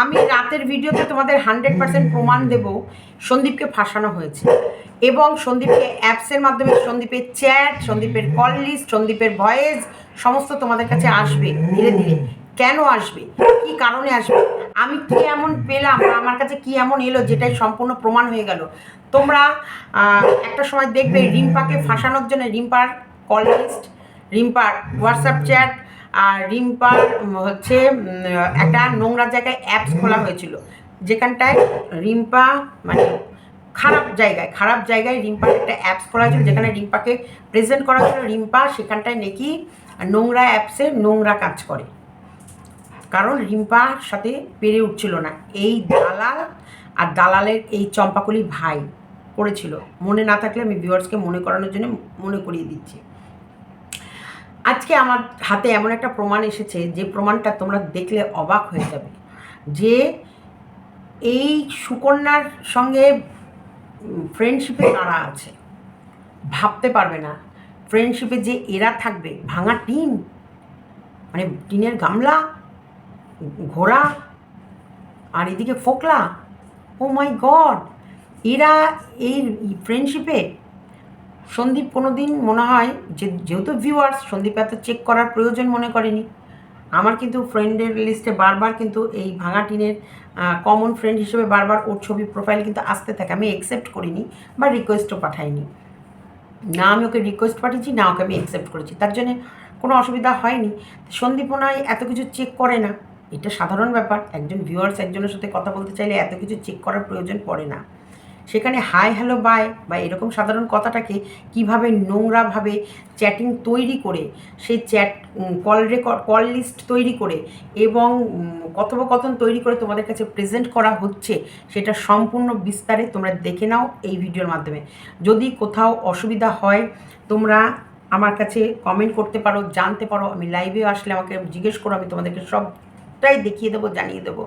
আমি রাতের ভিডিওতে তোমাদের হান্ড্রেড পার্সেন্ট প্রমাণ দেব সন্দীপকে ফাঁসানো হয়েছে। এবং সন্দীপকে অ্যাপসের মাধ্যমে সন্দীপের চ্যাট সন্দীপের কল লিস্ট সন্দীপের ভয়েস সমস্ত তোমাদের কাছে আসবে ধীরে ধীরে। কেন আসবে? কি কারণে আসবে? আমি কি এমন পেলাম বা আমার কাছে কি এমন এলো যেটাই সম্পূর্ণ প্রমাণ হয়ে গেল? তোমরা একটা সময় দেখবে রিম্পাকে ফাঁসানোর জন্য রিম্পার কল লিস্ট রিম্পার হোয়াটসঅ্যাপ চ্যাট আর রিম্পার হচ্ছে একটা নোংরা জায়গায় অ্যাপস খোলা হয়েছিল। যেখানটায় রিম্পা মানে খারাপ জায়গায় খারাপ জায়গায় রিম্পার একটা অ্যাপস খোলা হয়েছিল, যেখানে রিম্পাকে প্রেজেন্ট করা হয়েছিল। রিম্পা সেখানটায় নাকি নোংরা অ্যাপসে নোংরা কাজ করে। কারণ রিম্পার সাথে পেরে উঠছিল না। এই দালাল আর দালালের এই চম্পাকলি ভাই করেছিল মনে না থাকলে আমি ভিউয়ার্সকে মনে করানোর জন্য মনে করিয়ে দিচ্ছি। আজকে আমার হাতে এমন একটা প্রমাণ এসেছে, যে প্রমাণটা তোমরা দেখলে অবাক হয়ে যাবে। যে এই সুকন্যার সঙ্গে ফ্রেন্ডশিপে কারা আছে? ভাবতে পারবে না। ফ্রেন্ডশিপে যে এরা থাকবে, ভাঙা টিন? মানে টিনের গামলা? ঘোড়া? আর এদিকে ফোকলা? ও মাই গড এরা এই ফ্রেন্ডশিপে সন্দীপ কোনো দিন মনে হয় যে, যেহেতু ভিউয়ার্স সন্দীপ এত চেক করার প্রয়োজন মনে করেনি। আমার কিন্তু ফ্রেন্ডের লিস্টে বারবার কিন্তু এই ভাঙা টিনের কমন ফ্রেন্ড হিসেবে বারবার ওর ছবি প্রোফাইল কিন্তু আসতে থাকে। আমি একসেপ্ট করিনি বা রিকোয়েস্টও পাঠাইনি। না আমি ওকে রিকোয়েস্ট পাঠিয়েছি, না ওকে আমি অ্যাকসেপ্ট করেছি। তার জন্য কোনো অসুবিধা হয়নি। সন্দীপ নয় এত কিছু চেক করে না। এটা সাধারণ ব্যাপার। একজন ভিউয়ার্স একজনের সাথে কথা বলতে চাইলে এত কিছু চেক করার প্রয়োজন পড়ে না। সেখানে হাই হ্যালো বাই বা এরকম সাধারণ কথাটাকে কীভাবে নোংরাভাবে চ্যাটিং তৈরি করে, সেই chat call record call list তৈরি করে এবং কথোপকথন তৈরি করে তোমাদের কাছে প্রেজেন্ট করা হচ্ছে, সেটা সম্পূর্ণ বিস্তারে তোমরা দেখে নাও এই ভিডিওর মাধ্যমে। যদি কোথাও অসুবিধা হয়, তোমরা আমার কাছে কমেন্ট করতে পারো, জানতে পারো, আমি লাইভে আসলে আমাকে জিজ্ঞেস করো, আমি তোমাদেরকে সবটাই দেখিয়ে দেবো, জানিয়ে দেবো।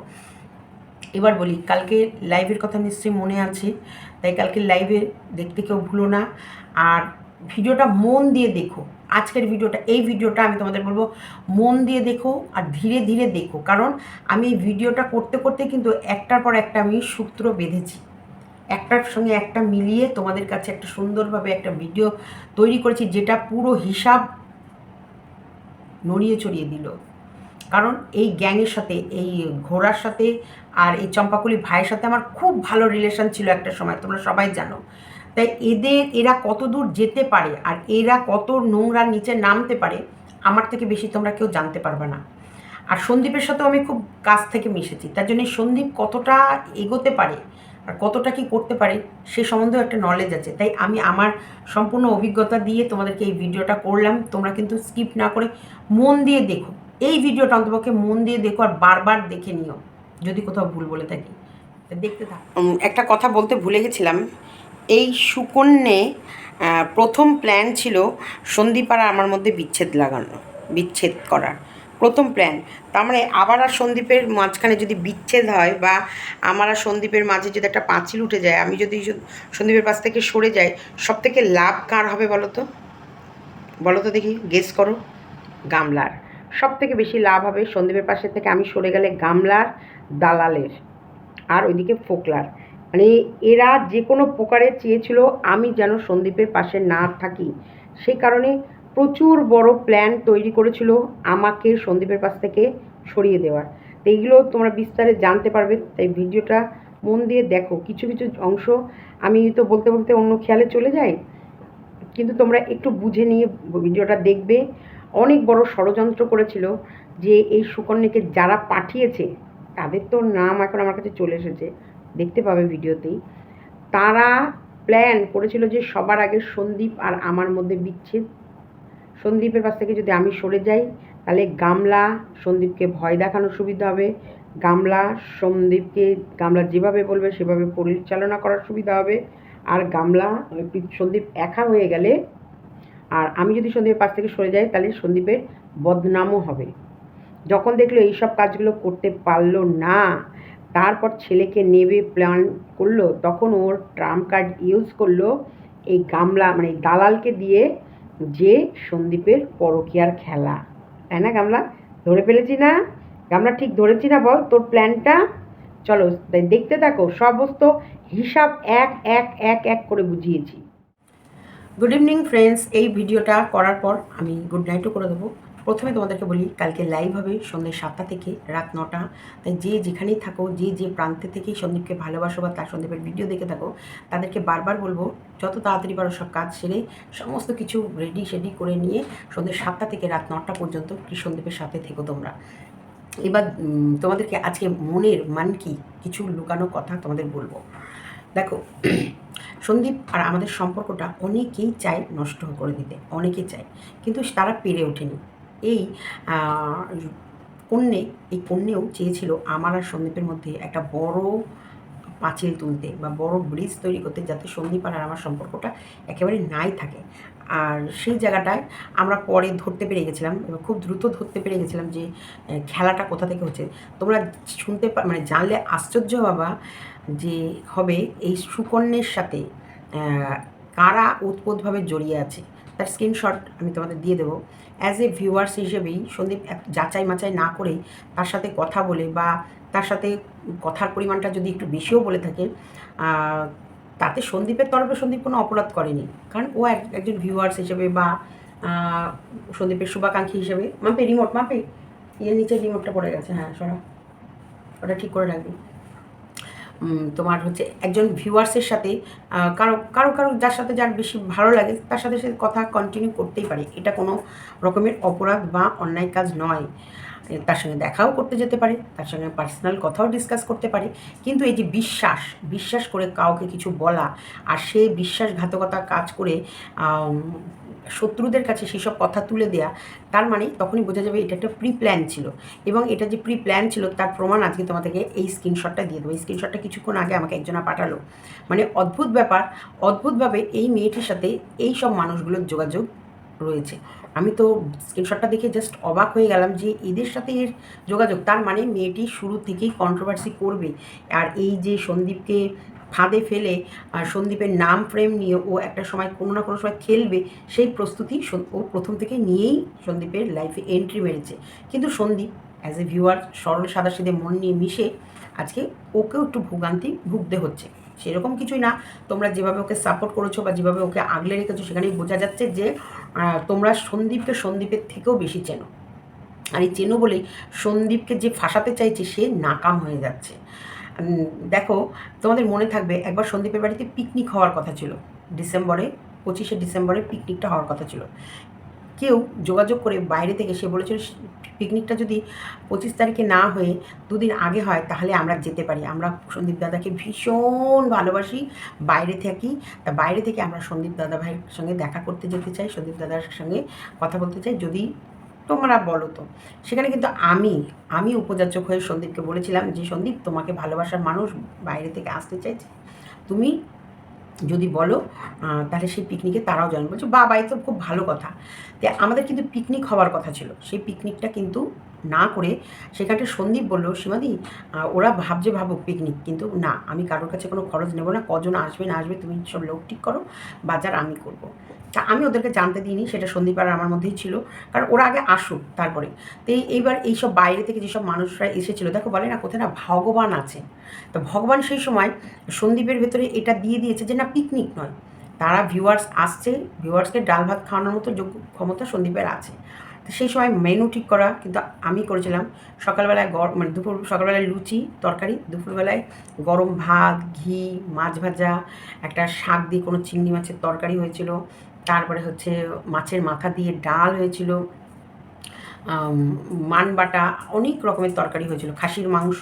এবার বলি, কালকে লাইভের কথা নিশ্চয়ই মনে আছে, তাই কালকে লাইভে দেখতে কেউ ভুলো না। আর ভিডিওটা মন দিয়ে দেখো, আজকের ভিডিওটা, এই ভিডিওটা আমি তোমাদের বলব, মন দিয়ে দেখো আর ধীরে ধীরে দেখো। কারণ আমি এই ভিডিওটা করতে করতে কিন্তু একটার পর একটা আমি সূত্র বেঁধেছি। একটার সঙ্গে একটা মিলিয়ে তোমাদের কাছে একটা সুন্দরভাবে একটা ভিডিও তৈরি করেছি, যেটা পুরো হিসাব নড়িয়ে চড়িয়ে দিল। কারণ এই গ্যাংয়ের সাথে, এই ঘোড়ার সাথে আর এই চম্পাকুলি ভাইয়ের সাথে আমার খুব ভালো রিলেশন ছিল একটা সময়, তোমরা সবাই জানো। তাই এদের, এরা কত দূর যেতে পারে আর এরা কত নোংরার নিচে নামতে পারে, আমার থেকে বেশি তোমরা কেউ জানতে পারবে না। আর সন্দীপের সাথেও আমি খুব কাছ থেকে মিশেছি, তার জন্য সন্দীপ কতটা এগোতে পারে আর কতটা কি করতে পারে, সে সম্বন্ধেও একটা নলেজ আছে। তাই আমি আমার সম্পূর্ণ অভিজ্ঞতা দিয়ে তোমাদেরকে এই ভিডিওটা করলাম, তোমরা কিন্তু স্কিপ না করে মন দিয়ে দেখো। এই ভিডিওটা অন্তপক্ষে মন দিয়ে দেখো আর বারবার দেখে নিও, যদি কোথাও ভুল বলে থাকি। দেখতে থাক। একটা কথা বলতে ভুলে গেছিলাম। এই সুকন্যে প্রথম প্ল্যান ছিল সন্দীপ আর আমার মধ্যে বিচ্ছেদ লাগানো, বিচ্ছেদ করার। প্রথম প্ল্যান তার মানে আবার আর সন্দীপের মাঝখানে যদি বিচ্ছেদ হয় বা আমার আর সন্দীপের মাঝে যদি একটা পাঁচিল উঠে যায়, আমি যদি সন্দীপের পাশ থেকে সরে যাই সব থেকে লাভ কার হবে বলো তো? বলো তো দেখি গেস করো। গামলার। সব থেকে বেশি লাভ হবে সন্দীপের পাশে থেকে আমি সরে গেলে গামলার দালালের, আর ওইদিকে ফোকলার। মানে এরা যে কোনো প্রকারে চেয়েছিল আমি যেন সন্দীপের পাশে না থাকি। সেই কারণে প্রচুর বড় প্ল্যান তৈরি করেছিল আমাকে সন্দীপের পাশ থেকে সরিয়ে দেওয়ার। তো এইগুলো তোমরা বিস্তারে জানতে পারবে, তাই ভিডিওটা মন দিয়ে দেখো। কিছু কিছু অংশ আমি তো বলতে বলতে অন্য খেয়ালে চলে যাই, কিন্তু তোমরা একটু বুঝে নিয়ে ভিডিওটা দেখবে। অনেক বড় ষড়যন্ত্র করেছিল যে এই সুকন্যাকে যারা পাঠিয়েছে, তাদের তো নাম এখন আমার কাছে চলে এসেছে, দেখতে পাবে ভিডিওতেই। তারা প্ল্যান করেছিল যে সবার আগে সন্দীপ আর আমার মধ্যে বিচ্ছেদ। সন্দীপের কাছ থেকে যদি আমি সরে যাই, তাহলে গামলা সন্দীপকে ভয় দেখানোর সুবিধা হবে। গামলা সন্দীপকে, গামলা যেভাবে বলবে সেভাবে পরিচালনা করার সুবিধা হবে। আর গামলা, সন্দীপ একা হয়ে গেলে আর আমি যদি সন্দীপের পাশ থেকে সরে যাই, তাহলে সন্দীপের বদনামও হবে। যখন দেখল এইসব কাজগুলো করতে পারল না, তারপর ছেলেকে নেবে প্ল্যান করল, তখন ওর ট্রাম্প কার্ড ইউজ করল এই গামলা মানে দালালকে দিয়ে যে সন্দীপের পরকীয়ার খেলা। তাই না গামলা? ধরে ফেলেছি না? গামলা, ঠিক ধরেছি না বল? তোর প্ল্যানটা চলো দেখতে থাকো, সমস্ত হিসাব এক এক এক এক করে বুঝিয়েছি। গুড ইভিনিং ফ্রেন্ডস এই ভিডিওটা করার পর আমি গুড নাইটও করে দেবো। প্রথমে তোমাদেরকে বলি, কালকে লাইভ হবে সন্ধ্যে সাতটা থেকে, রাত নটা। তাই যে যেখানেই থাকো, যে যে প্রান্তে থেকেই সন্দীপকে ভালোবাসো বা তার সন্দীপের ভিডিও দেখে থাকো, তাদেরকে বারবার বলব, যত তাড়াতাড়ি পারো সব কাজ সেরে সমস্ত কিছু রেডি শেডি করে নিয়ে সন্ধ্যে সাতটা থেকে রাত নটা পর্যন্ত সন্দীপের সাথে থেকো তোমরা। এবার তোমাদেরকে আজকে মনের মান কি, কিছু লুকানো কথা তোমাদের বলব। দেখো সন্দীপ আর আমাদের সম্পর্কটা অনেকেই চায় নষ্ট করে দিতে, অনেকেই চায়। কিন্তু তারা পেরে ওঠেনি। এই কন্যে এই কন্যেও চেয়েছিল আমার আর সন্দীপের মধ্যে একটা বড় পাঁচিল তুলতে বা বড় ব্রিজ তৈরি করতে যাতে সন্দীপ আর আমার সম্পর্কটা একেবারে নাই থাকে। আর সেই জায়গাটায় আমরা পরে ধরতে পেরে গেছিলাম এবং খুব দ্রুত ধরতে পেরে গেছিলাম যে খেলাটা কোথা থেকে হচ্ছে? তোমরা শুনতে মানে জানলে আশ্চর্য বাবা যে হবে এই সুকন্যের সাথে কারা উৎপোতভাবে জড়িয়ে আছে, তার স্ক্রিনশট আমি তোমাদের দিয়ে দেবো। অ্যাজ এ ভিউয়ার্স হিসেবেই সন্দীপ যাচাই মাচাই না করেই তার সাথে কথা বলে বা তার সাথে কথার পরিমাণটা যদি একটু বেশিও বলে থাকে তাতে সন্দীপের তরফে সন্দীপ কোনো অপরাধ করেনি। কারণ ও এক, একজন ভিউয়ার্স হিসেবে বা সন্দীপের শুভাকাঙ্ক্ষী হিসেবে, মাপে রিমোট মাপে, ইয়ের নিচে রিমোটটা পড়ে গেছে হ্যাঁ সরা। ওটা ঠিক করে রাখবি। তোমার হচ্ছে একজন ভিউয়ার্সের সাথে কারও কারও কারও যার সাথে যার বেশি ভালো লাগে, তার সাথে সে কথা কন্টিনিউ করতেই পারে। এটা কোনো রকমের অপরাধ বা অন্যায় কাজ নয়। তার সঙ্গে দেখাও করতে যেতে পারে, তার সঙ্গে পার্সোনাল কথাও ডিসকাস করতে পারে। কিন্তু এই যে বিশ্বাস বিশ্বাস করে কাউকে কিছু বলা আর সে বিশ্বাসঘাতকতা কাজ করে শত্রুদের কাছে সেসব কথা তুলে দেয়া, তার মানে তখনই বোঝা যাবে এটা একটা প্রি প্ল্যান ছিল। এবং এটা যে প্রি প্ল্যান ছিল, তার প্রমাণ আজকে তোমাদেরকে এই স্ক্রিনশটটা দিয়ে দেবো। এই স্ক্রিনশটটা কিছুক্ষণ আগে আমাকে একজনা পাঠালো। মানে অদ্ভুত ব্যাপার, অদ্ভুতভাবে এই মেয়েটির সাথে এই সব মানুষগুলোর যোগাযোগ রয়েছে। আমি তো স্ক্রিনশটটা দেখে জাস্ট অবাক হয়ে গেলাম যে এদের সাথে এর যোগাযোগ। তার মানে মেয়েটি শুরু থেকেই কন্ট্রোভার্সি করবে। আর এই যে সন্দীপকে ফাঁদে ফেলে আর সন্দীপের নাম ফ্রেম নিয়ে ও একটা সময় কোনো না কোনো সময় খেলবে, সেই প্রস্তুতি ও প্রথম থেকে নিয়েই সন্দীপের লাইফে এন্ট্রি মেরেছে। কিন্তু সন্দীপ অ্যাজ এ ভিউয়ার সরল সাদাসিধে মন নিয়ে মিশে আজকে ওকেও একটু ভোগান্তি ভুগতে হচ্ছে। সেরকম কিছুই না, তোমরা যেভাবে ওকে সাপোর্ট করেছ বা যেভাবে ওকে আগলে রেখেছো সেখানেই বোঝা যাচ্ছে যে তোমরা সন্দীপকে সন্দীপের থেকেও বেশি চেনো। আর এই চেনো বলেই সন্দীপকে যে ফাঁসাতে চাইছে সে নাকাম হয়ে যাচ্ছে। দেখো, তোমাদের মনে থাকবে, একবার সন্দীপের বাড়িতে পিকনিক হওয়ার কথা ছিল। ডিসেম্বরে, পঁচিশে ডিসেম্বরে পিকনিকটা হওয়ার কথা ছিল। কেউ যোগাযোগ করে বাইরে থেকে সে বলেছিল পিকনিকটা যদি পঁচিশ তারিখে না হয়ে দুদিন আগে হয়, তাহলে আমরা যেতে পারি। আমরা সন্দীপ দাদাকে ভীষণ ভালোবাসি, বাইরে থাকি। তা বাইরে থেকে আমরা সন্দীপ দাদা ভাইয়ের সঙ্গে দেখা করতে যেতে চাই, সন্দীপ দাদার সঙ্গে কথা বলতে চাই। যদি তোমরা বলো তো। সেখানে কিন্তু আমি আমি উপযাচক হয়ে সন্দীপকে বলেছিলাম যে, সন্দীপ, তোমাকে ভালোবাসার মানুষ বাইরে থেকে আসতে চাইছে। তুমি যদি বলো তাহলে সেই পিকনিকে তারাও জয়েন বলছে বাবা এই তো খুব ভালো কথা। আমাদের কিন্তু পিকনিক হওয়ার কথা ছিল। সেই পিকনিকটা কিন্তু না করে সেখানটা সন্দীপ বলল, সীমাদি ওরা ভাবছে ভাবুক পিকনিক কিন্তু না, আমি কারোর কাছে কোনো খরচ নেব না, কজন আসবে, না আসবে, তুমি সব লোক ঠিক করো, বাজার আমি করব। তা আমি ওদেরকে জানতে দিইনি, সেটা সন্দীপ আর আমার মধ্যেই ছিল, কারণ ওরা আগে আসুক তারপরে। তো এই- এইবার এইসব বাইরে থেকে যেসব মানুষরা এসেছিল, দেখো বলে না কোথায় না ভগবান আছে তো ভগবান সেই সময় সন্দীপের ভেতরে এটা দিয়ে দিয়েছে যে না পিকনিক নয়, তারা ভিউয়ার্স আসছে ভিউয়ার্সকে ডাল ভাত খাওয়ানোর মতো যোগ্য ক্ষমতা সন্দীপের আছে। সেই সময় মেনু ঠিক করা, কিন্তু আমি করেছিলাম সকালবেলায় গরম মানে দুপুর, সকালবেলায় লুচি, তরকারি, দুপুরবেলায় গরম ভাত, ঘি, মাছ ভাজা, একটা শাক দিয়ে কোনো চিংড়ি মাছের তরকারি হয়েছিল, তারপরে হচ্ছে মাছের মাথা দিয়ে ডাল হয়েছিল মান বাটা, অনেক রকমের তরকারি হয়েছিল, খাসির মাংস,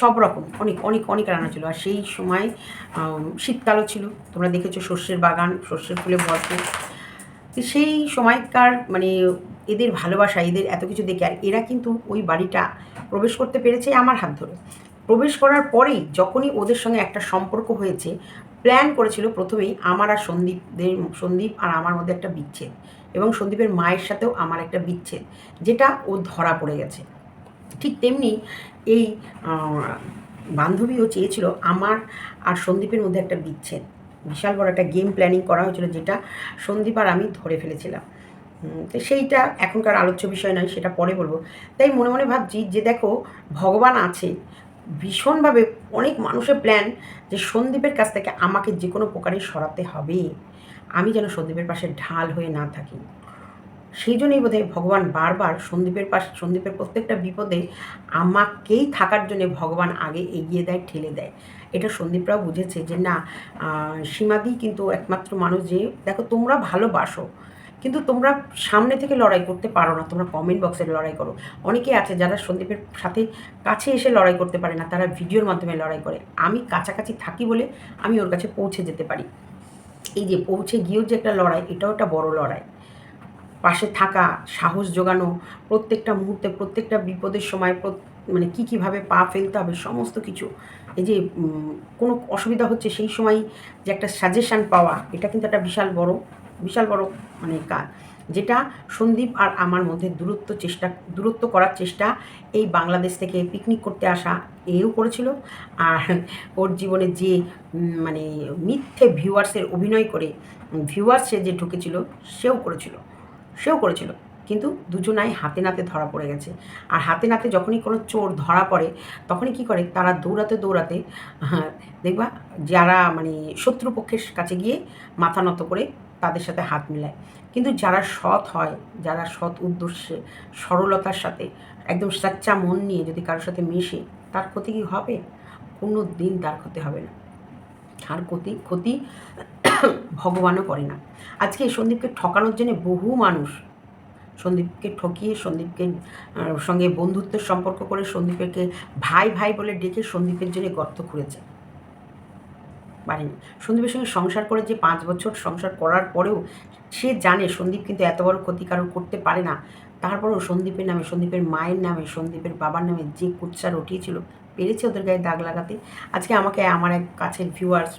সব রকম, অনেক অনেক অনেক রান্না ছিল। আর সেই সময় শীতকালও ছিল, তোমরা দেখেছ সর্ষের বাগান, সর্ষের ফুলে ভরপুর। সেই সময়কার মানে এদের ভালোবাসা, এদের এত কিছু দেখে, আর এরা কিন্তু ওই বাড়িটা প্রবেশ করতে পেরেছে আমার হাত ধরে। প্রবেশ করার পরেই যখনই ওদের সঙ্গে একটা সম্পর্ক হয়েছে প্ল্যান করেছিল প্রথমেই আমার আর সন্দীপদের, সন্দীপ আর আমার মধ্যে একটা বিচ্ছেদ এবং সন্দীপের মায়ের সাথেও আমার একটা বিচ্ছেদ, যেটা ও ধরা পড়ে গেছে। ঠিক তেমনি এই বান্ধবীও চেয়েছিল আমার আর সন্দীপের মধ্যে একটা বিচ্ছেদ। বিশাল বড় একটা গেম প্ল্যানিং করা হয়েছিল, যেটা সন্দীপ আর আমি ধরে ফেলেছিলাম। তো সেইটা এখনকার আলোচ্য বিষয় নয়, সেটা পরে বলব। তাই মনে মনে ভাবছি যে দেখো, ভগবান আছে, ভীষণভাবে অনেক মানুষের প্ল্যান যে সন্দীপের কাছ থেকে আমাকে যে কোনো প্রকারে সরাতে হবে। আমি যেন সন্দীপের পাশে ঢাল হয়ে না থাকি। সেই জন্যই বোধহয় ভগবান বারবার সন্দীপের পাশে, সন্দীপের প্রত্যেকটা বিপদে আমাকেই থাকার জন্য ভগবান আগে এগিয়ে দেয়, ঠেলে দেয়। এটা সন্দীপরাও বুঝেছে যে না সীমাদি কিন্তু একমাত্র মানুষ যে, দেখো তোমরা ভালোবাসো। কিন্তু তোমরা সামনে থেকে লড়াই করতে পারো না, তোমরা কমেন্ট বক্সে লড়াই করো। অনেকে আছে যারা সন্দীপের সাথে কাছে এসে লড়াই করতে পারে না, তারা ভিডিওর মাধ্যমে লড়াই করে। আমি কাছাকাছি থাকি বলে আমি ওর কাছে পৌঁছে যেতে পারি। এই যে পৌঁছে গিয়েও যে একটা লড়াই, এটাও একটা বড় লড়াই। পাশে থাকা, সাহস জোগানো, প্রত্যেকটা মুহূর্তে, প্রত্যেকটা বিপদের সময় মানে কী কীভাবে পা ফেলতে হবে, সমস্ত কিছু। এই যে কোনো অসুবিধা হচ্ছে সেই সময় যে একটা সাজেশান পাওয়া, এটা কিন্তু একটা বিশাল বড় বিশাল বড় মানে কাজ। যেটা সন্দীপ আর আমার মধ্যে দূরত্ব চেষ্টা, দূরত্ব করার চেষ্টা, এই বাংলাদেশ থেকে পিকনিক করতে আসা এও করেছিল। আর ওর জীবনে যে মানে মিথ্যে ভিউয়ার্সের অভিনয় করে ভিউয়ার্স যে ঢুকেছিল, সেও করেছিল। সেও করেছিল। কিন্তু দুজনাই হাতে নাতে ধরা পড়ে গেছে। আর হাতে নাতে যখনই কোনো চোর ধরা পড়ে, তখনই কি করে? তারা দৌড়াতে দৌড়াতে দেখবা যারা মানে শত্রুপক্ষের কাছে গিয়ে মাথা নত করে তাদের সাথে হাত মিলায়। কিন্তু যারা সৎ হয়, যারা সৎ উদ্দেশ্যে, সরলতার সাথে, একদম সাচ্চা মন নিয়ে যদি কারোর সাথে মিশে, তার ক্ষতি কি হবে? কোনো দিন তার ক্ষতি হবে না। আর ক্ষতি ক্ষতি ভগবানও করে না। আজকে সন্দীপকে ঠকানোর জন্য বহু মানুষ সন্দীপকে ঠকিয়ে, সন্দীপকে সঙ্গে বন্ধুত্বের সম্পর্ক করে সন্দীপকে ভাই ভাই বলে ডেকে সন্দীপের জন্য গর্ত খুঁড়েছে। পারেনি সন্দীপের সঙ্গে সংসার করে যে পাঁচ বছর সংসার করার পরেও সে জানে সন্দীপ কিন্তু এত বড় ক্ষতিকারক করতে পারে না। তারপরেও সন্দীপের নামে, সন্দীপের মায়ের নামে, সন্দীপের বাবার নামে যে কুচ্চার উঠিয়েছিল পেরেছে ওদের গায়ে দাগ লাগাতে? আজকে আমাকে, আমার এক কাছের ভিউয়ার্স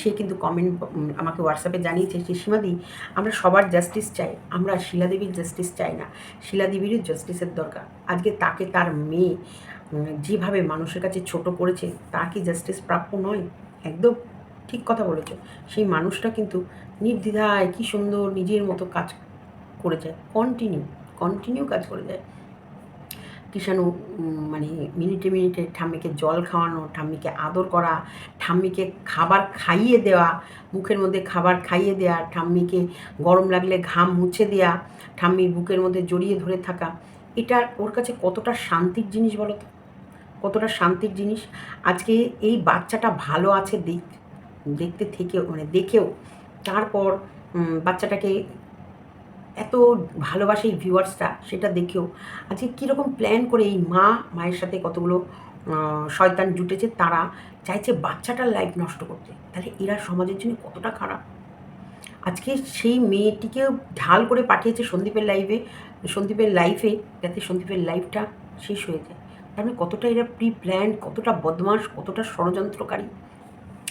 সে কিন্তু কমেন্ট আমাকে হোয়াটসঅ্যাপে জানিয়েছে যে, সীমাদি, আমরা সবার জাস্টিস চাই, আমরা শিলাদেবীর জাস্টিস চাই না। শিলাদেবীরও জাস্টিসের দরকার। আজকে তাকে তার মেয়ে যেভাবে মানুষের কাছে ছোট করেছে তা কি জাস্টিস প্রাপ্য নয়? একদম ঠিক কথা বলেছ। সেই মানুষটা কিন্তু নির্দ্বিধায় কি সুন্দর নিজের মতো কাজ করে যায়। কন্টিনিউ কন্টিনিউ কাজ করে যায়। কিষাণু মানে মিনিটে মিনিটে ঠাম্মিকে জল খাওয়ানো, ঠাম্মিকে আদর করা, ঠাম্মিকে খাবার খাইয়ে দেওয়া, মুখের মধ্যে খাবার খাইয়ে দেওয়া ঠাম্মিকে গরম লাগলে ঘাম মুছে দেওয়া ঠাম্মির বুকের মধ্যে জড়িয়ে ধরে থাকা, এটা ওর কাছে কতটা শান্তির জিনিস বলো তো? কতটা শান্তির জিনিস। আজকে এই বাচ্চাটা ভালো আছে দেখ, দেখতে থেকেও মানে দেখেও, তারপর বাচ্চাটাকে এত ভালোবাসে এই ভিউয়ার্সটা সেটা দেখেও, আজকে কীরকম প্ল্যান করে এই মা, মায়ের সাথে কতগুলো শয়তান জুটেছে, তারা চাইছে বাচ্চাটার লাইফ নষ্ট করতে। তাহলে এরা সমাজের জন্য কতটা খারাপ? আজকে সেই মেয়েটিকেও ঢাল করে পাঠিয়েছে সন্দীপের লাইফে সন্দীপের লাইফে যাতে সন্দীপের লাইফটা শেষ হয়ে যায়। মানে কতটা এরা প্রি প্ল্যান কতটা বদমাস কতটা ষড়যন্ত্রকারী?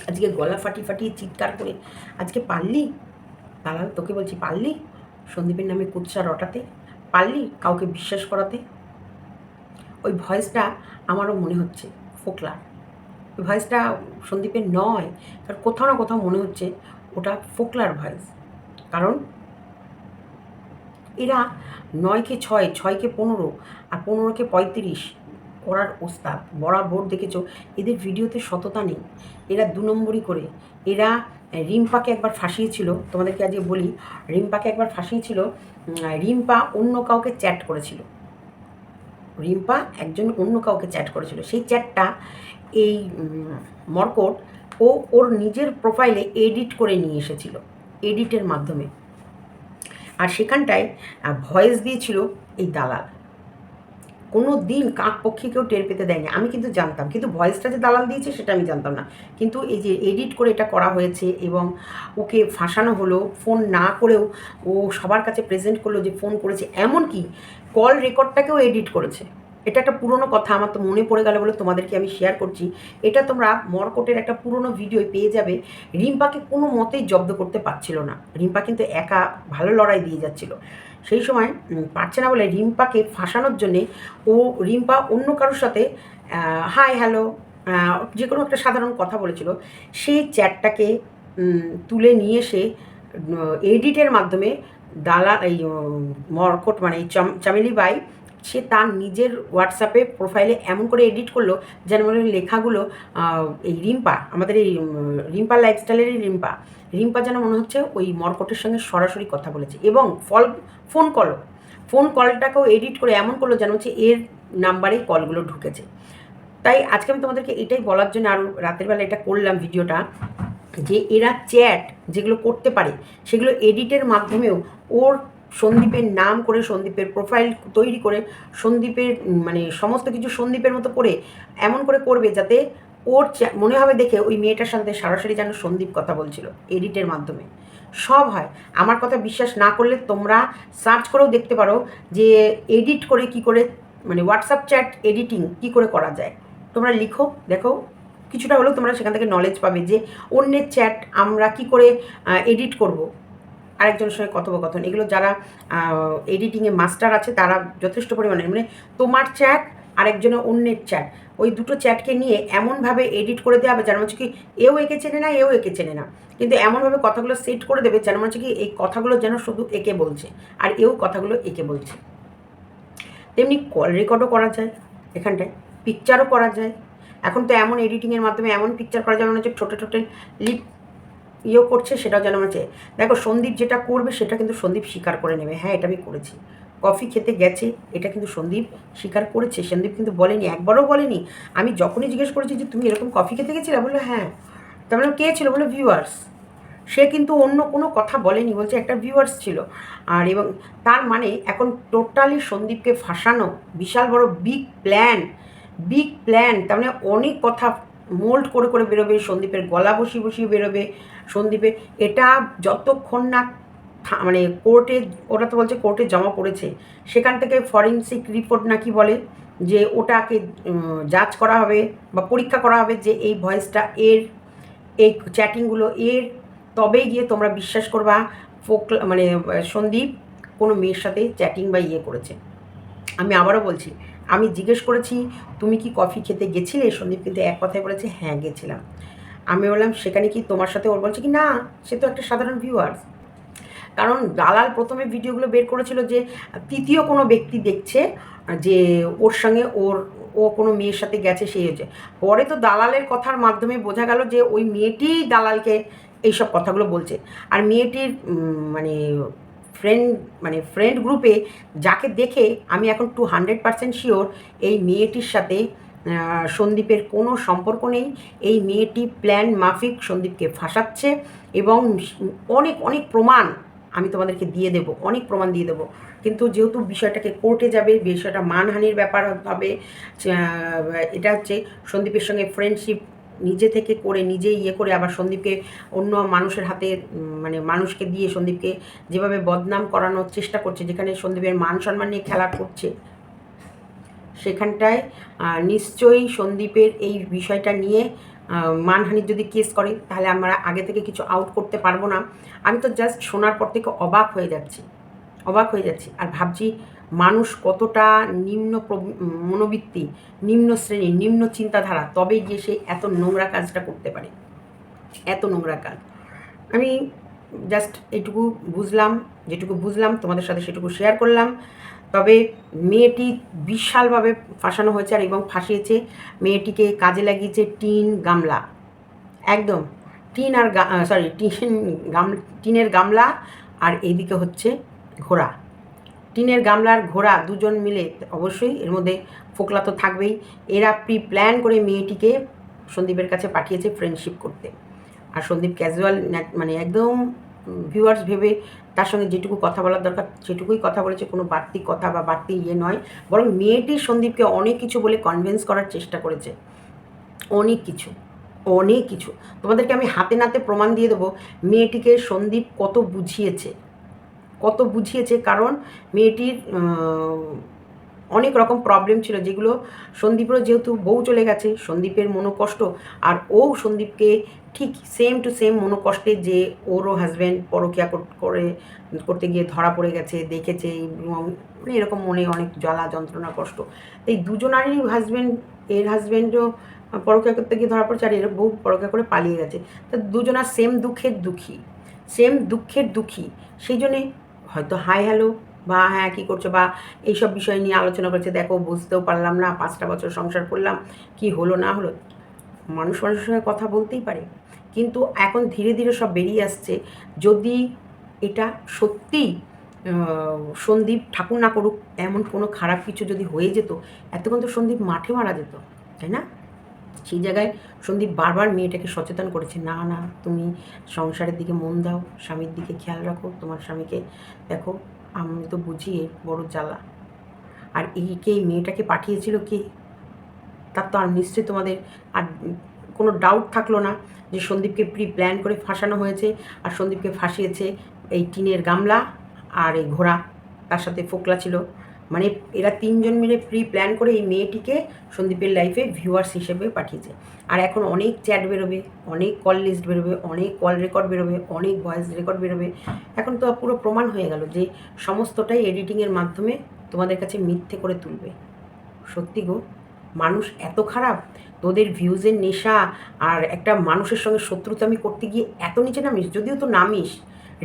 আজকে গলা ফাটি ফাটিয়ে চিৎকার করে, আজকে পারলি? দালাল তোকে বলছি, পারলি? সন্দীপের নামে কুৎসা রটাতে, পারলি কাউকে বিশ্বাস করাতে? ওই ভয়েসটা আমারও মনে হচ্ছে ফোকলা। ওই ভয়েসটা সন্দীপের নয়, কারণ কোথাও না কোথাও মনে হচ্ছে ওটা ফোকলার ভয়েস। কারণ এরা নয়কে ছয়, ছয়কে পনেরো, আর পনেরোকে পঁয়ত্রিশ করার ওস্তাদ, বরাবর দেখেছ? এদের ভিডিওতে সততা নেই। এরা দু নম্বরই করে। এরা রিম্পাকে একবার ফাঁসিয়েছিল, তোমাদেরকে আজকে বলি, রিম্পাকে একবার ফাঁসিয়েছিল রিম্পা অন্য কাউকে চ্যাট করেছিল। রিম্পা একজন অন্য কাউকে চ্যাট করেছিল। সেই চ্যাটটা এই মর্কট ও ওর নিজের প্রোফাইলে এডিট করে নিয়ে এসেছিল, এডিটের মাধ্যমে। আর সেখানটায় ভয়েস দিয়েছিল এই দালাল। কোনো দিন কাক পক্ষে কেউ টের পেতে দেয়নি। আমি কিন্তু জানতাম, কিন্তু ভয়েসটা যে দালাল দিয়েছে সেটা আমি জানতাম না। কিন্তু এই যে এডিট করে এটা করা হয়েছে এবং ওকে ফাঁসানো হলো ফোন না করেও ও সবার কাছে প্রেজেন্ট করল যে ফোন করেছে, এমনকি কল রেকর্ডটাকেও এডিট করেছে। এটা একটা পুরনো কথা, আমার তো মনে পড়ে গেল বলে তোমাদেরকে আমি শেয়ার করছি। এটা তোমরা মরকটের একটা পুরনো ভিডিও পেয়ে যাবে। রিম্পাকে কোনো মতেই জব্দ করতে পারছিল না। রিম্পা কিন্তু একা ভালো লড়াই দিয়ে যাচ্ছিল। সেই সময় পারছে না বলে রিম্পাকে ফাঁসানোর জন্যে ও রিম্পা অন্য কারোর সাথে হাই হ্যালো যে কোনো একটা সাধারণ কথা বলেছিল সেই চ্যাটটাকে তুলে নিয়ে এসে এডিটের মাধ্যমে দালা এই মর্কট মানে চামেলি বাই সে তার নিজের হোয়াটসঅ্যাপে প্রোফাইলে এমন করে এডিট করল যেন মনে লেখাগুলো এই রিম্পা, আমাদের এই রিম্পা লাইফস্টাইলেরই রিম্পা রিম্পা যেন মনে হচ্ছে ওই মরকটের সঙ্গে সরাসরি কথা বলেছে এবং ফল ফোন কলও ফোন কলটাকেও এডিট করে এমন করল যেন হচ্ছে এর নাম্বারেই কলগুলো ঢুকেছে। তাই আজকে আমি তোমাদেরকে এটাই বলার জন্য আরও রাতের বেলা এটা করলাম ভিডিওটা যে এরা চ্যাট যেগুলো করতে পারে সেগুলো এডিটের মাধ্যমেও ওর সন্দীপের নাম করে সন্দীপের প্রোফাইল তৈরি করে সন্দীপের মানে সমস্ত কিছু সন্দীপের মতো করে এমন করে করবে যাতে ওর মনে হবে দেখে ওই মেয়েটার সাথে সরাসরি যেন সন্দীপ কথা বলছিল এডিটের মাধ্যমে। সব হয়। আমার কথা বিশ্বাস না করলে তোমরা সার্চ করেও দেখতে পারো যে এডিট করে কি করে মানে হোয়াটসঅ্যাপ চ্যাট এডিটিং কি করে করা যায়। তোমরা লিখো, দেখো, কিছুটা হলেও তোমরা সেখান থেকে নলেজ পাবে যে অন্যের চ্যাট আমরা কি করে এডিট করব। আরেকজনের সঙ্গে কথোপকথন। এগুলো যারা এডিটিংয়ে মাস্টার আছে, তারা যথেষ্ট পরিমাণে মানে তোমার চ্যাট আরেকজনের অন্যের চ্যাট ওই দুটো চ্যাটকে নিয়ে এমনভাবে এডিট করে দেওয়া হবে যেন হচ্ছে কি, এও একে চেনে না, এও একে চেনে না। কিন্তু এমনভাবে কথাগুলো সেট করে দেবে যেন হচ্ছে কি, এই কথাগুলো যেন শুধু একে বলছে, আর এও কথাগুলো একে বলছে। তেমনি কল রেকর্ডও করা যায় এখানটায় পিকচারও করা যায়। এখন তো এমন এডিটিংয়ের মাধ্যমে এমন পিকচার করা যায়, মনে হচ্ছে ছোটো ছোটো লিপ ইয়েও করছে, সেটাও যেন মনে হচ্ছে দেখো, সন্দীপ যেটা করবে, সেটা কিন্তু সন্দীপ স্বীকার করে নেবে। হ্যাঁ এটা আমি করেছি। কফি খেতে গেছে, এটা কিন্তু সন্দীপ স্বীকার করেছে। সন্দীপ কিন্তু বলেনি, একবারও বলেনি। আমি যখনই জিজ্ঞেস করেছি যে, তুমি এরকম কফি খেতে গেছিলে? বলল হ্যাঁ। তার মানে কে ছিল? বলে ভিউয়ার্স। সে কিন্তু অন্য কোনো কথা বলেনি, বলছে একটা ভিউয়ার্স ছিল। আর এবং তার মানে এখন টোটালি সন্দীপকে ফাঁসানো বিশাল বড় বিগ প্ল্যান বিগ প্ল্যান। তার মানে অনেক কথা মোল্ড করে করে বেরোবে, সন্দীপের গলা বসিয়ে বসিয়ে বেরোবে। সন্দীপের এটা যতক্ষণ না মানে কোর্টে ওরা তো বলছে কোর্টে জমা পড়েছে। সেখান থেকে ফরেন্সিক রিপোর্ট নাকি বলে? যে ওটাকে জাজ করা হবে বা পরীক্ষা করা হবে যে এই ভয়েসটা এর, এই চ্যাটিংগুলো এর। তবেই গিয়ে তোমরা বিশ্বাস করবা, ফোক মানে সন্দীপ কোনো মেয়ের সাথে চ্যাটিং বা ইয়ে করেছে। আমি আবারও বলছি, আমি জিজ্ঞেস করেছি, তুমি কি কফি খেতে গেছিলে? সন্দীপ কিন্তু এক কথায় বলেছে হ্যাঁ গেছিলাম। আমি বললাম, সেখানে কি তোমার সাথে? ওর বলছে কি, না, সে তো একটা সাধারণ ভিউয়ার্স কারণ দালাল প্রথমে ভিডিওগুলো বের করেছিল যে, তৃতীয় কোনো ব্যক্তি দেখছে যে, ওর সঙ্গে ওর, ও কোনো মেয়ের সাথে গেছে সেই হচ্ছে পরে তো দালালের কথার মাধ্যমে বোঝা গেল যে, ওই মেয়েটিই দালালকে এইসব কথাগুলো বলছে। আর মেয়েটির মানে ফ্রেন্ড মানে ফ্রেন্ড গ্রুপে যাকে দেখে আমি এখন টু হান্ড্রেড পার্সেন্ট শিওর এই মেয়েটির সাথে সন্দীপের কোনো সম্পর্ক নেই। এই মেয়েটি প্ল্যান মাফিক সন্দীপকে ফাঁসাচ্ছে এবং অনেক অনেক প্রমাণ আমি তোমাদেরকে দিয়ে দেবো, অনেক প্রমাণ দিয়ে দেবো। কিন্তু যেহেতু বিষয়টাকে কোর্টে যাবে, বিষয়টা মানহানির ব্যাপার হবে এটা হচ্ছে সন্দীপের সঙ্গে ফ্রেন্ডশিপ নিজে থেকে করে নিজে ইয়ে করে আবার সন্দীপকে অন্য মানুষের হাতে মানে মানুষকে দিয়ে সন্দীপকে যেভাবে বদনাম করানোর চেষ্টা করছে, যেখানে সন্দীপের মান সম্মান নিয়ে খেলা করছে সেখানটায় নিশ্চয়ই সন্দীপের এই বিষয়টা নিয়ে মানহানির যদি কেস করে, তাহলে আমরা আগে থেকে কিছু আউট করতে পারব না। আমি তো জাস্ট শোনার পর থেকে অবাক হয়ে যাচ্ছি, অবাক হয়ে যাচ্ছি। আর ভাবছি, মানুষ কতটা নিম্ন মনোবৃত্তি, নিম্ন শ্রেণি, নিম্ন চিন্তাধারা তবেই গিয়ে সে এত নোংরা কাজটা করতে পারে। এত নোংরা কাজ। আমি জাস্ট এইটুকু বুঝলাম, যেটুকু বুঝলাম, তোমাদের সাথে সেটুকু শেয়ার করলাম। তবে মেয়েটি বিশালভাবে ফাঁসানো হয়েছে আর এবং ফাঁসিয়েছে। মেয়েটিকে কাজে লাগিয়েছে টিন গামলা। একদম, টিন আর সরি টিন গাম, টিনের গামলা আর এইদিকে হচ্ছে ঘোড়া। টিনের গামলার ঘোড়া দুজন মিলে অবশ্যই এর মধ্যে ফোকলা তো থাকবেই। এরা প্রি প্ল্যান করে মেয়েটিকে সন্দীপের কাছে পাঠিয়েছে ফ্রেন্ডশিপ করতে। আর সন্দীপ ক্যাজুয়াল মানে একদম ভিউয়ার্স ভেবে তার সঙ্গে যেটুকু কথা বলার দরকার, সেটুকুই কথা বলেছে, কোনো বাড়তি কথা বা বাড়তি ইয়ে নয়। বরং মেয়েটি সন্দীপকে অনেক কিছু বলে কনভিন্স করার চেষ্টা করেছে। অনেক কিছু অনেক কিছু। তোমাদেরকে আমি হাতে নাতে প্রমাণ দিয়ে দেবো, মেয়েটিকে সন্দীপ কত বুঝিয়েছে। কত বুঝিয়েছে, কারণ মেয়েটির অনেক রকম প্রবলেম ছিল, যেগুলো সন্দীপেরও যেহেতু বউ চলে গেছে, সন্দীপের মনোকষ্ট আর ও সন্দীপকে ঠিক সেম টু সেম মনোকষ্টে যে ওরও হাজব্যান্ড পরকিয়া করে করতে গিয়ে ধরা পড়ে গেছে, দেখেছে মানে এরকম মনে অনেক জ্বালা, যন্ত্রণা, কষ্ট। এই দুজনারই হাজব্যান্ড এর হাজব্যান্ডও পরকিয়া করতে গিয়ে ধরা পড়েছে আর এর বউ পরকিয়া করে পালিয়ে গেছে। তা দুজনার সেম দুঃখের দুঃখী সেম দুঃখের দুঃখী। সেই জন্যে হয়তো হাই হ্যালো বা হ্যাঁ কী করছ? বা এইসব বিষয় নিয়ে আলোচনা করছে, দেখো, বুঝতেও পারলাম না, পাঁচটা বছর সংসার করলাম, কি হলো, না হলো? মানুষ মানুষের সঙ্গে কথা বলতেই পারে। কিন্তু এখন ধীরে ধীরে সব বেরিয়ে আসছে, যদি এটা সত্যি সন্দীপ ঠাকুর না করুক, এমন কোনো খারাপ কিছু যদি হয়ে যেত, এতক্ষণ তো সন্দীপ মাঠে মারা যেত, তাই না? সেই জায়গায় সন্দীপ বারবার মেয়েটাকে সচেতন করেছে, না না, তুমি সংসারের দিকে মন দাও, স্বামীর দিকে খেয়াল রাখো, তোমার স্বামীকে দেখো আমি তো বুঝি বড় জ্বালা। আর এই কে, এই মেয়েটাকে পাঠিয়েছিল কে? তার তো আর নিশ্চয়ই তোমাদের আর কোনো ডাউট থাকল না যে সন্দীপকে প্রি প্ল্যান করে ফাঁসানো হয়েছে আর সন্দীপকে ফাঁসিয়েছে এই টিনের গামলা আর এই ঘোড়া। তার সাথে ফোকলা ছিল। মানে এরা তিনজন মিলে প্রি প্ল্যান করে এই মেয়েটিকে সন্দীপের লাইফে ভিউয়ার্স হিসেবে পাঠিয়েছে। আর এখন অনেক চ্যাট বেরোবে, অনেক কল লিস্ট বেরোবে, অনেক কল রেকর্ড বেরোবে, অনেক ভয়েস রেকর্ড বেরোবে। এখন তো পুরো প্রমাণ হয়ে গেল যে সমস্তটাই এডিটিংয়ের মাধ্যমে তোমাদের কাছে মিথ্যে করে তুলবে। সত্যি গো, মানুষ এত খারাপ, তোদের ভিউজের নেশা আর একটা মানুষের সঙ্গে শত্রুতা আমি করতে গিয়ে এত নিচে নামিস, যদিও তো নামিস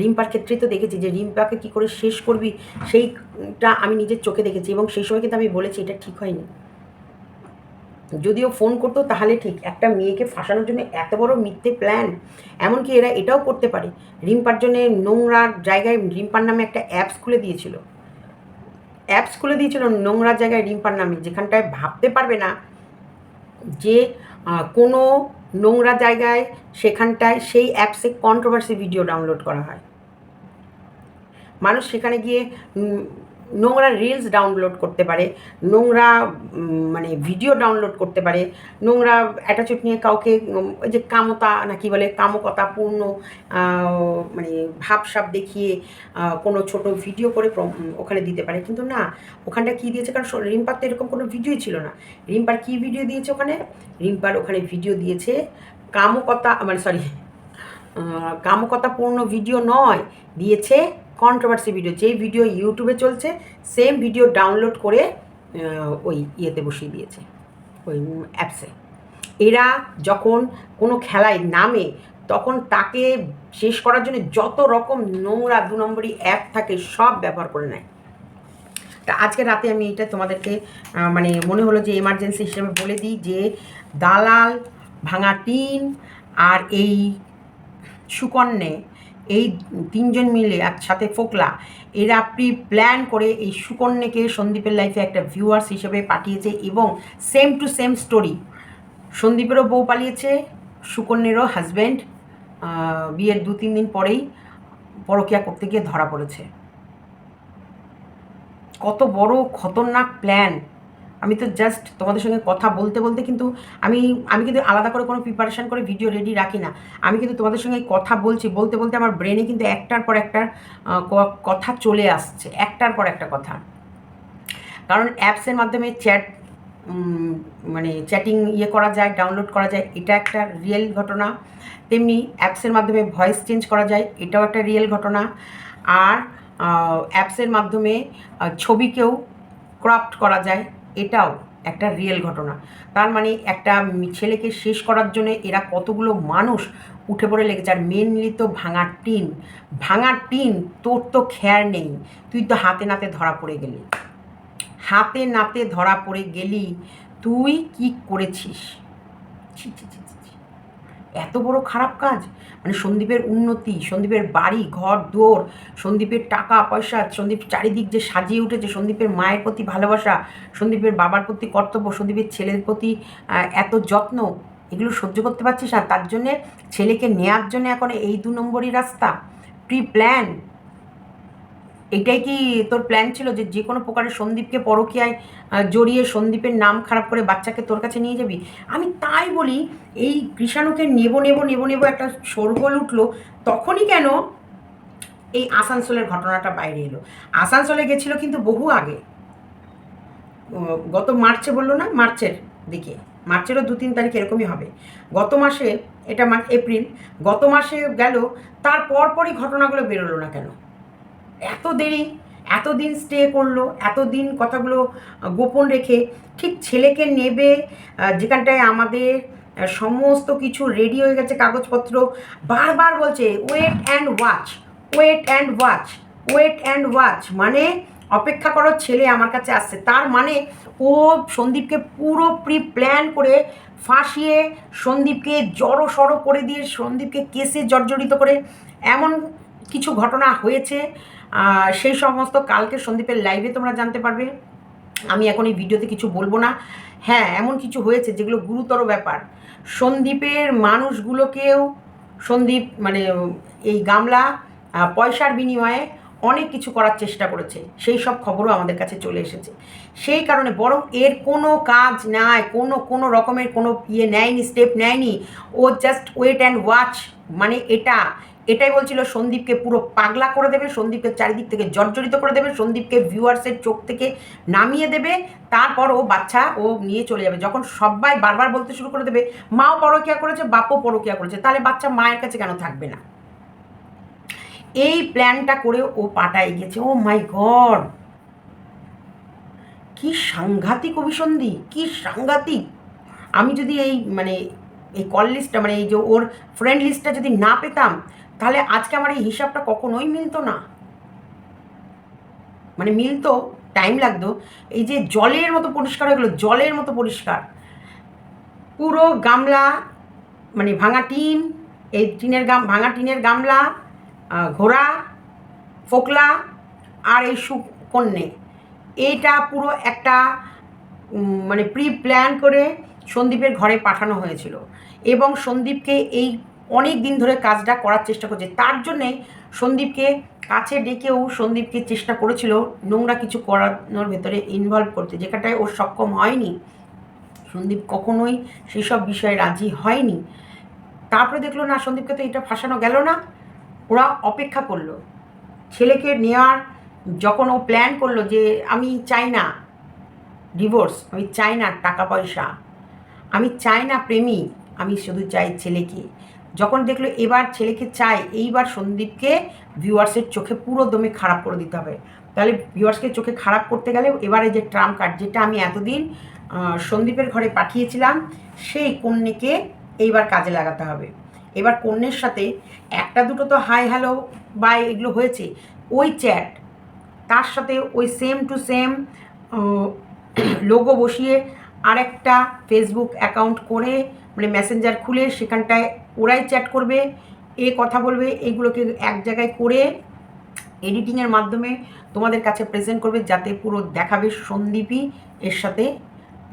রিম্পার ক্ষেত্রেই তো দেখেছি যে রিম্পাকে কী করে শেষ করবি, সেইটা আমি নিজের চোখে দেখেছি এবং সেই সময় কিন্তু আমি বলেছি এটা ঠিক হয়নি। যদিও ফোন করতো তাহলে ঠিক, একটা মেয়েকে ফাঁসানোর জন্য এত বড় মিথ্যে প্ল্যান এমনকি এরা এটাও করতে পারে। রিম্পার জন্য নোংরা জায়গায় রিম্পার নামে একটা অ্যাপস খুলে দিয়েছিল। অ্যাপস খুলে দিয়েছিল নোংরা জায়গায় রিম্পার নামে, যেখানটায় ভাবতে পারবে না যে কোনো নোংরা জায়গায় সেখানটায় সেই অ্যাপসে কন্ট্রোভার্সি ভিডিও ডাউনলোড করা হয়। মানুষ সেখানে গিয়ে নোংরা রিলস ডাউনলোড করতে পারে, নোংরা মানে ভিডিও ডাউনলোড করতে পারে, নোংরা অ্যাটাচুড নিয়ে কাউকে ওই যে কামতা না কি বলে, কামকতাপূর্ণ মানে ভাবসাব দেখিয়ে কোনো ছোট ভিডিও করে ওখানে দিতে পারে। কিন্তু না, ওখানটা কী দিয়েছে? কারণ রিম্পার তো এরকম কোনো ভিডিওই ছিল না। রিম্পার কী ভিডিও দিয়েছে ওখানে? রিম্পার ওখানে ভিডিও দিয়েছে কামকতা মানে সরি কামকতাপূর্ণ ভিডিও নয়, দিয়েছে কন্ট্রোভার্সি ভিডিও যেই ভিডিও ইউটিউবে চলছে সেম ভিডিও ডাউনলোড করে ওই ইয়েতে বসিয়ে দিয়েছে, ওই অ্যাপসে এরা যখন কোনো খেলায় নামে, তখন তাকে শেষ করার জন্য যত রকম নোংরা দু নম্বরই অ্যাপ থাকে, সব ব্যবহার করে নেয়। তা আজকে রাতে আমি এটা তোমাদেরকে মানে মনে হলো যে এমার্জেন্সি হিসেবে বলে দিই যে, দালাল ভাঙা টিন আর এই সুকন্যে এই তিনজন মিলে একসাথে ফোকলা, এরা প্রি প্ল্যান করে এই সুকন্যাকে সন্দীপের লাইফে একটা ভিউয়ার্স হিসেবে পাঠিয়েছে এবং সেম টু সেম স্টোরি সন্দীপেরও বউ পালিয়েছে, সুকন্যেরও হাজব্যান্ড বিয়ের দু তিন দিন পরেই পরকিয়া করতে গিয়ে ধরা পড়েছে। কত বড় খতরনাক প্ল্যান আমি তো জাস্ট তোমাদের সঙ্গে কথা বলতে বলতে কিন্তু আমি আমি কিন্তু আলাদা করে কোনো প্রিপারেশান করে ভিডিও রেডি রাখি না। আমি কিন্তু তোমাদের সঙ্গে কথা বলছি, বলতে বলতে আমার ব্রেনে কিন্তু একটার পর একটা ক- কথা চলে আসছে, একটার পর একটা কথা। কারণ অ্যাপসের মাধ্যমে চ্যাট মানে চ্যাটিং ইয়ে করা যায় ডাউনলোড করা যায়, এটা একটা রিয়েল ঘটনা। তেমনি অ্যাপসের মাধ্যমে ভয়েস চেঞ্জ করা যায়, এটাও একটা রিয়েল ঘটনা। আর অ্যাপসের মাধ্যমে ছবিকেও ক্রপ্ট করা যায়। এটাও একটা রিয়েল ঘটনা। তার মানে একটা ছেলেকে শেষ করার জন্য এরা কতগুলো মানুষ উঠে পড়ে লেগেছে। আর মেনলি তো ভাঙা টিন। ভাঙা টিন, তোর তো খেয়ার নেই। তুই তো হাতে নাতে ধরা পড়ে গেলি। হাতে নাতে ধরা পড়ে গেলি। তুই কি করেছিস? ছি ছি। এত বড় খারাপ কাজ? মানে সন্দীপের উন্নতি, সন্দীপের বাড়ি, ঘর দোর সন্দীপের টাকা, পয়সা, সন্দীপ চারিদিক যে সাজিয়ে উঠেছে, সন্দীপের মায়ের প্রতি ভালোবাসা, সন্দীপের বাবার প্রতি কর্তব্য, সন্দীপের ছেলের প্রতি এত যত্ন, এগুলো সহ্য করতে পারছিস না? তার জন্যে ছেলেকে নেয়ার জন্য এখন এই দু নম্বরই রাস্তা। প্রি প্ল্যান এটাই কি তোর প্ল্যান ছিল যে যে কোনো প্রকারের সন্দীপকে পরকীয়ায় জড়িয়ে সন্দীপের নাম খারাপ করে বাচ্চাকে তোর কাছে নিয়ে যাবি? আমি তাই বলি, এই কৃষাণুকে নেব নেব নেব নেব একটা শোরগোল উঠল, তখনই কেন এই আসানসোলের ঘটনাটা বাইরে এলো? আসানসোলে গেছিল কিন্তু বহু আগে। গত মার্চে বলল না? মার্চের দিকে। মার্চেরও দু তিন তারিখ এরকমই হবে। গত মাসে, এটা মার্চ এপ্রিল, গত মাসে গেল তার পরপরই ঘটনাগুলো বেরোলো না কেন? এত দেরি এতদিন স্টে করল এতদিন কথাগুলো গোপন রেখে ঠিক ছেলেকে নেবে যেখানটায় আমাদের সমস্ত কিছু রেডি হয়ে গেছে, কাগজপত্র, বারবার বলছে wait and watch wait and watch wait and watch মানে অপেক্ষা করো, ছেলে আমার কাছে আসছে। তার মানে ও সন্দীপকে পুরো প্রি প্ল্যান করে ফাঁসিয়ে সন্দীপকে জড়ো সড়ো করে দিয়ে সন্দীপকে কেসে জর্জরিত করে এমন কিছু ঘটনা হয়েছে সেই সমস্ত কালকে সন্দীপের লাইভে তোমরা জানতে পারবে। আমি এখন এই ভিডিওতে কিছু বলব না। হ্যাঁ এমন কিছু হয়েছে যেগুলো গুরুতর ব্যাপার। সন্দীপের মানুষগুলোকেও সন্দীপ মানে এই গামলা পয়সার বিনিময়ে অনেক কিছু করার চেষ্টা করেছে। সেই সব খবরও আমাদের কাছে চলে এসেছে। সেই কারণে বরং এর কোনো কাজ নাই, কোনো কোনো রকমের কোনো ইয়ে নেয়নি স্টেপ নেয়নি। ও জাস্ট ওয়েট অ্যান্ড ওয়াচ মানে এটা এটাই বলছিল, সন্দীপকে পুরো পাগলা করে দেবে, সন্দীপকে চারিদিক থেকে জর্জরিত করে দেবে, সন্দীপকে ভিউয়ার্সের চোখ থেকে নামিয়ে দেবে, তারপর ও বাচ্চা ও নিয়ে চলে যাবে। যখন সবাই বারবার বলতে শুরু করে দেবে, মাও পরকিয়া করেছে, বাপও পরকিয়া করেছে তাহলে বাচ্চা মায়ের কাছে কেন থাকবে না? এই প্ল্যানটা করে ও পাটায় গেছে ও মাই গড কি সাংঘাতিক অভিসন্ধি, কি সাংঘাতিক। আমি যদি এই মানে এই কল লিস্টটা মানে এই যে ওর ফ্রেন্ড লিস্টটা যদি না পেতাম তাহলে আজকে আমার এই হিসাবটা কখনোই মিলতো না। মানে মিলতো টাইম লাগতো। এই যে জলের মতো পরিষ্কার হয়ে গেলো, জলের মতো পরিষ্কার। পুরো গামলা মানে ভাঙা টিন, এই টিনের গাম, ভাঙা টিনের গামলা ঘোড়া, ফোকলা, আর এই সুকন্যে এইটা পুরো একটা মানে প্রি প্ল্যান করে সন্দীপের ঘরে পাঠানো হয়েছিল। এবং সন্দীপকে এই অনেক দিন ধরে কাজটা করার চেষ্টা করছে। তার জন্যে সন্দীপকে কাছে ডেকেও সন্দীপকে চেষ্টা করেছিল নোংরা কিছু করানোর ভেতরে ইনভলভ করতে। যেখানটায় ওর সক্ষম হয়নি। সন্দীপ কখনোই সেসব বিষয়ে রাজি হয়নি। তারপরে দেখল, না, সন্দীপকে তো এটা ফাঁসানো গেল না। ওরা অপেক্ষা করল। ছেলেকে নেওয়ার যখন ও প্ল্যান করল যে, আমি চাই না ডিভোর্স আমি চাই না টাকা পয়সা, আমি চাই না প্রেমী আমি শুধু চাই ছেলেকে। যখন দেখল এবার ছেলেকে চাই, এইবার সন্দীপকে ভিউয়ার্সের চোখে পুরো দমে খারাপ করে দিতে হবে। তাহলে ভিউয়ার্সকে চোখে খারাপ করতে গেলে এবারে যে ট্রাম্প কার্ড যেটা আমি এতদিন সন্দীপের ঘরে পাঠিয়েছিলাম, সেই কন্যাকে এইবার কাজে লাগাতে হবে। এবার কন্যের সাথে একটা দুটো তো হাই হ্যালো বাই এগুলো হয়েছে। ওই চ্যাট তার সাথে ওই সেম টু সেম লোগো বসিয়ে আরেকটা ফেসবুক অ্যাকাউন্ট করে মানে মেসেঞ্জার খুলে সেখানটায় ওরাই চ্যাট করবে, এ কথা বলবে এইগুলোকে এক জায়গায় করে এডিটিংয়ের মাধ্যমে তোমাদের কাছে প্রেজেন্ট করবে, যাতে পুরো দেখাবে সন্দীপই এর সাথে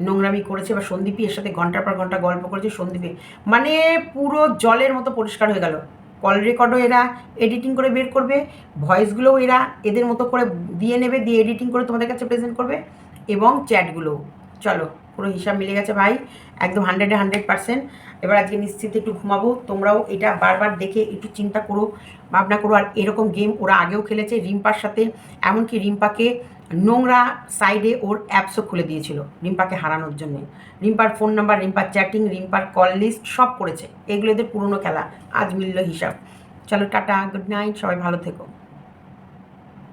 নোংরামি করেছে বা সন্দীপই এর সাথে ঘণ্টার পর ঘণ্টা গল্প করেছে সন্দীপে। মানে পুরো জলের মতো পরিষ্কার হয়ে গেল। কল রেকর্ডও এরা, এডিটিং করে বের করবে, ভয়েসগুলোও এরা এদের মতো করে দিয়ে নেবে, দিয়ে এডিটিং করে তোমাদের কাছে প্রেজেন্ট করবে এবং চ্যাটগুলোও চলো। পুরো হিসাব মিলে গেছে ভাই, একদম হান্ড্রেডে হান্ড্রেড পার্সেন্ট এবার আজকে নিশ্চিত একটু ঘুমাবো, তোমরাও এটা বারবার দেখে একটু চিন্তা করো, ভাবনা করো। আর এরকম গেম ওরা আগেও খেলেছে রিম্পার সাথে, এমনকি রিম্পাকে নোংরা সাইডে ওর অ্যাপসও খুলে দিয়েছিল, রিম্পাকে হারানোর জন্য। রিম্পার ফোন নাম্বার রিম্পার চ্যাটিং রিম্পার কল লিস্ট সব করেছে। এগুলো এদের পুরনো খেলা, আজ মিলল হিসাব। চলো টাটা গুড নাইট সবাই ভালো থেকো।